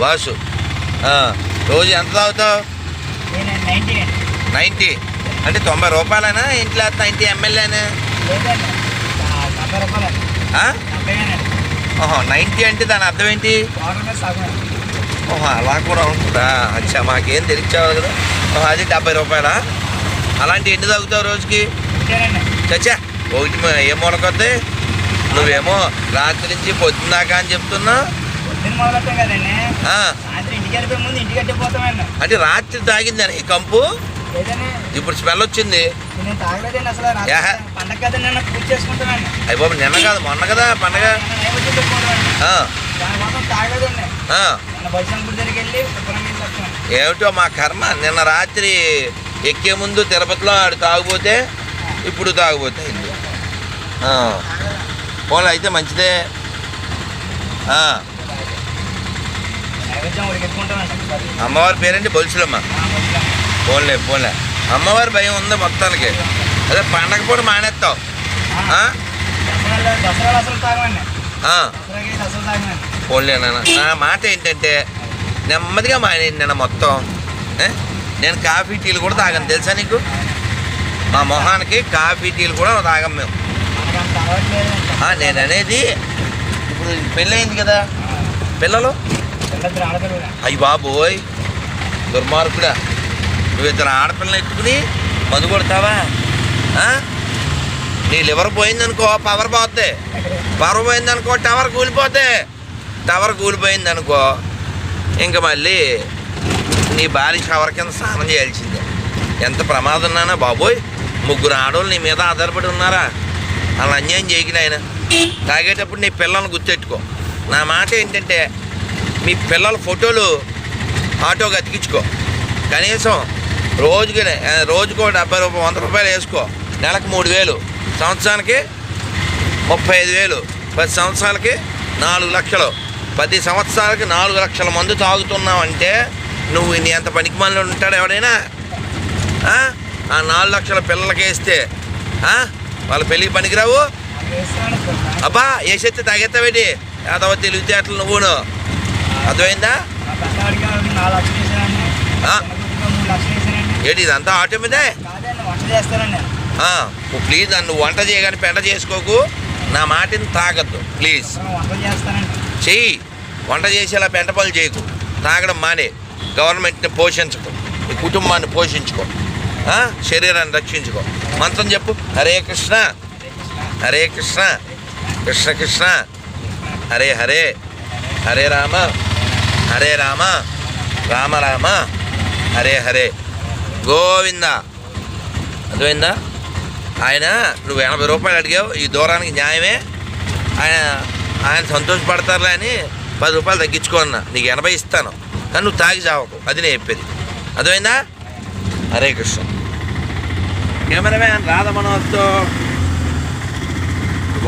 వాసు. రోజు ఎంత తాగుతావు? నైంటీ అంటే తొంభై రూపాయలేనా? ఇంట్లో నైంటీ డెబ్బైనండి ఓహో నైంటీ అంటే దాని అర్థం ఏంటి? ఓహో అలా కూడా ఉంటుందా? అచ్చా మాకేం తెలియచేవాళ్ళు కదా. ఓహో అది డెబ్బై రూపాయలా? అలాంటి ఎన్ని తాగుతావు రోజుకి? చచ్చా ఒకటి మ- ఏం మొలకొద్ది? నువ్వేమో రాత్రి నుంచి పొద్దున్న దాకా అని చెప్తున్నావు. అంటే రాత్రి తాగిందని ఈ కంపు? ఇప్పుడు స్మెల్ వచ్చింది. అయ్యి బాబు నిన్న కాదు మొన్న కదా పండగ. ఏమిటో మా కర్మ. నిన్న రాత్రి ఎక్కే ముందు తిరుపతిలో ఆడు తాగుపోతే ఇప్పుడు తాగుపోతే పోలే అయితే మంచిదే. అమ్మవారి పేరేంటి? బొలుసులమ్మ. పోన్లే పోన్లే. అమ్మవారి భయం ఉంది మొత్తానికి. అదే పండగ పూట మానేస్తావు పోన్లే నాన్న. నా మాట ఏంటంటే నెమ్మదిగా మానేయండి నిన్న మొత్తం? నేను కాఫీ టీలు కూడా తాగను. తెలుసా నీకు? మా మొహానికి కాఫీ టీలు కూడా తాగం మేము. నేను అనేది ఇప్పుడు పెళ్ళయింది కదా. పిల్లలు? అయ్యి బాబోయ్ దుర్మార్గుడా. నువ్వు ఇద్దరు ఆడపిల్లని ఎత్తుకుని మందు కొడతావా? నీ లివర్ పోయిందనుకో పవర్ పోతే పవర్ పోయిందనుకో టవర్ కూలిపోతే టవర్ కూలిపోయిందనుకో ఇంకా మళ్ళీ నీ భార్య షవర్ కింద స్నానం చేయాల్సిందే. ఎంత ప్రమాదం ఉన్నానా బాబోయ్? ముగ్గురు ఆడవాళ్ళు నీ మీద ఆధారపడి ఉన్నారా? అలా అన్యాయం చేయకి తాగేటప్పుడు నీ పిల్లల్ని గుర్తెట్టుకో. నా మాట ఏంటంటే మీ పిల్లల ఫోటోలు ఆటోకి అతికించుకో. కనీసం రోజుకి రోజుకో డెబ్బై రూపాయలు వంద రూపాయలు వేసుకో. నెలకు మూడు వేలు. సంవత్సరానికి ముప్పై ఐదు వేలు. పది సంవత్సరాలకి నాలుగు లక్షలు. పది సంవత్సరాలకి నాలుగు లక్షల మందు తాగుతున్నావు అంటే నువ్వు నీ ఎంత పనికి మనలో ఉంటాడు ఎవడైనా? ఆ? నాలుగు లక్షల పిల్లలకి వేస్తే? వాళ్ళ పెళ్ళికి పనికిరావు? అబ్బా వేసేస్తే తాగేస్తావేటి? యాదవ తెలివితేటలు నువ్వును. అర్థమైందా? ఏంటి ఇదంతా ఆటో మీదే? ప్లీజ్ నన్ను వంట చేయగానే పెంట చేసుకోకు. నా మాటిని తాగద్దు ప్లీజ్. చెయ్యి. వంట చేసేలా పెంట పనులు చేయకు. తాగడం మానే. గవర్నమెంట్ని పోషించకు. నీ కుటుంబాన్ని పోషించుకో. శరీరాన్ని రక్షించుకో. మంత్రం చెప్పు. హరే కృష్ణ. హరే కృష్ణ. కృష్ణ కృష్ణ. హరే హరే. హరే రామ. హరే రామ రామ రామ హరే హరే. గోవింద. అర్థమైందా? ఆయన నువ్వు ఎనభై రూపాయలు అడిగావు ఈ దూరానికి న్యాయమే. ఆయన ఆయన సంతోషపడతారులే అని పది రూపాయలు తగ్గించుకో అన్న. నీకు ఎనభై ఇస్తాను. కానీ నువ్వు తాగి చావకు. అది నేను చెప్పేది. అర్థమైందా? హరే కృష్ణ. కెమెరామ్యాన్ రాధ మనోజ్తో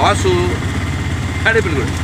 వాసు. అడిపిల్గుడు